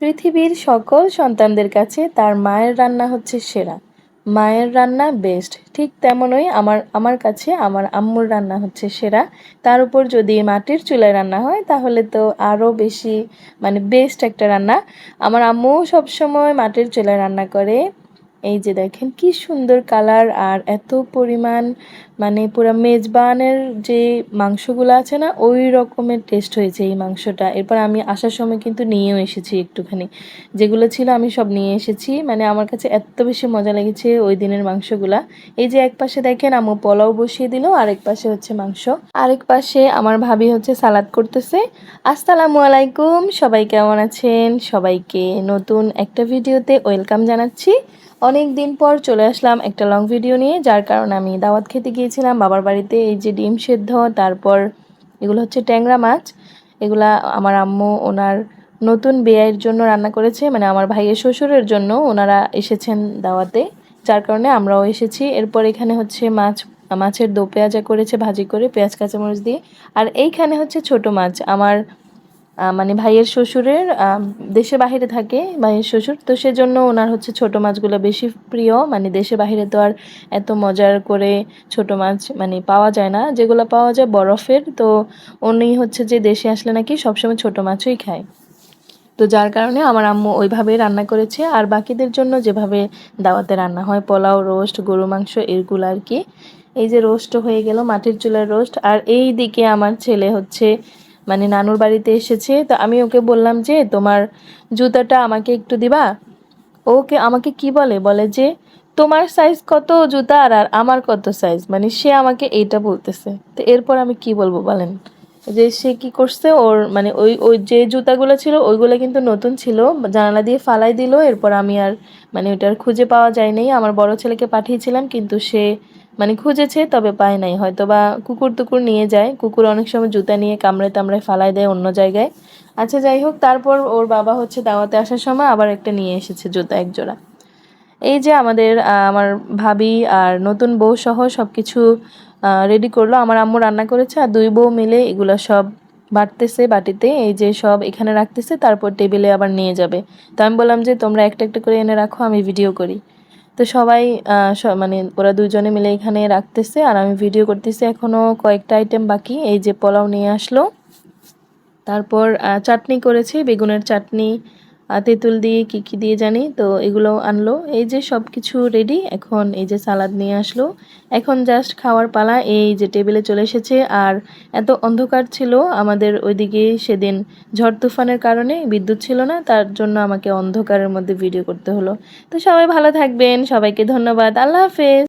পৃথিবীর সকল সন্তানদের কাছে তার মায়ের রান্না হচ্ছে সেরা। মায়ের রান্না বেস্ট ঠিক তেমনই আমার আমার কাছে আমার আম্মুর রান্না হচ্ছে সেরা। তার উপর যদি মাটির চুলায় রান্না হয়, তাহলে তো আরও বেশি মানে বেস্ট একটা রান্না। আমার আম্মু সবসময় মাটির চুলায় রান্না করে। এই যে দেখেন কি সুন্দর কালার আর এত পরিমাণ মানে পুরো মেজবানের যে মাংসগুলো আছে না, ওই রকমের টেস্ট হয়েছে এই মাংসটা। এরপর আমি আসার সময় কিন্তু নিয়েও এসেছি একটুখানি। যেগুলো ছিল আমি সব নিয়ে এসেছি। মানে আমার কাছে এত বেশি মজা লেগেছে ওই দিনের মাংসগুলা। এই যে এক পাশে দেখেন আমু পোলাও বসিয়ে দিল, আরেক পাশে হচ্ছে মাংস। আরেক পাশে আমার ভাবি হচ্ছে সালাদ করতেছে। আসসালামু আলাইকুম, সবাই কেমন আছেন? সবাইকে নতুন একটা ভিডিওতে ওয়েলকাম জানাচ্ছি। অনেক দিন পর চলে আসলাম একটা লং ভিডিও নিয়ে, যার কারণে আমি দাওয়াত খেতে গিয়েছিলাম। বাবার বাড়িতে এই যে ডিম সেদ্ধ, তারপর এগুলো হচ্ছে ট্যাংরা মাছ। এগুলা আমার আম্মু ওনার নতুন বিয়ের জন্য রান্না করেছে মানে আমার ভাইয়ের শ্বশুরের জন্য ওনারা এসেছেন দাওয়াতে। যার কারণে আমরাও এসেছি। এরপর এখানে হচ্ছে মাছ, মাছের দো পেঁয়াজা করেছে, ভাজি করে পেঁয়াজ, কাঁচামরিচ দিয়ে। আর এইখানে হচ্ছে ছোট মাছ। আমার মানে ভাইয়ের শ্বশুরের দেশে বাহিরে থাকে ভাইয়ের শ্বশুর। তো সেজন্য ওনার হচ্ছে ছোট মাছগুলো বেশি প্রিয়। মানে দেশে বাহিরে তো আর এত মজার করে ছোট মাছ মানে পাওয়া যায় না। যেগুলো পাওয়া যায় বরফের। তো উনি হচ্ছে যে দেশে আসলে নাকি সবসময় ছোট মাছই খায়। তো যার কারণে আমার আম্মু ওইভাবে রান্না করেছে। আর বাকিদের জন্য যেভাবে দাওয়াতে রান্না হয়, পোলাও, রোস্ট, গরু মাংস, এরগুলো আর কি। এই যে রোস্ট হয়ে গেল, মাটির চুলার রোস্ট। আর এই দিকে আমার ছেলে হচ্ছে মানে নানুর বাড়িতে এসেছে, তো আমি ওকে বললাম যে তোমার জুতাটা আমাকে একটু দিবা? ওকে, আমাকে কি বলে? বলে যে তোমার সাইজ কত জুতার আর আমার কত সাইজ মানে সে আমাকে এইটা বলতেছে। তো এরপর আমি কি বলব বলেন? যে সে কি করছে? ওর মানে ওই ওই যে জুতাগুলো ছিল, ওইগুলো কিন্তু নতুন ছিল, জানালা দিয়ে ফালাই দিল, এরপর আমি আর মানে ওইটার খুঁজে পাওয়া যায়নি। আমার বড় ছেলেকে পাঠিয়েছিলাম, কিন্তু সে মানে খুঁজেছে, তবে পায় নাই। হয়তো বা কুকুর টুকুর নিয়ে যায়। কুকুর অনেক সময় জুতা নিয়ে কামড়ে টামড়ে ফালাই দেয় অন্য জায়গায়। আচ্ছা যাই হোক, তারপর ওর বাবা হচ্ছে দাওয়াতে আসার সময় আবার একটা নিয়ে এসেছে জুতা এক জোড়া এই যে আমাদের আমার ভাবি আর নতুন বউ সহ সব কিছু রেডি করল। আমার আম্মু রান্না করেছে আর দুই বউ মিলে এগুলো সব বাটতেছে বাটিতে। এই যে সব এখানে রাখতেছে, তারপর টেবিলে আবার নিয়ে যাবে। তো আমি বললাম যে, তোমরা একটা একটা করে এনে রাখো, আমি ভিডিও করি। তো সবাই মানে ওরা দুজনে মিলে এখানে রাখতেছে আর আমি ভিডিও করতেছি। এখনও কয়েকটা আইটেম বাকি, এই যে পোলাও নিয়ে আসলো। তারপর চাটনি করেছি, বেগুনের চাটনি তেঁতুল দিয়ে কি কি দিয়ে জানি, তো এগুলো আনলো। এই যে সব কিছু রেডি এখন এই যে সালাদ নিয়ে আসলো। এখন জাস্ট খাওয়ার পালা, এই যে টেবিলে চলে এসেছে। আর এত অন্ধকার ছিল, আমাদের ওইদিকে সেদিন ঝড় তুফানের কারণে বিদ্যুৎ ছিল না, তার জন্য আমাকে অন্ধকারের মধ্যে ভিডিও করতে হলো। তো সবাই ভালো থাকবেন, সবাইকে ধন্যবাদ, আল্লাহ হাফেজ।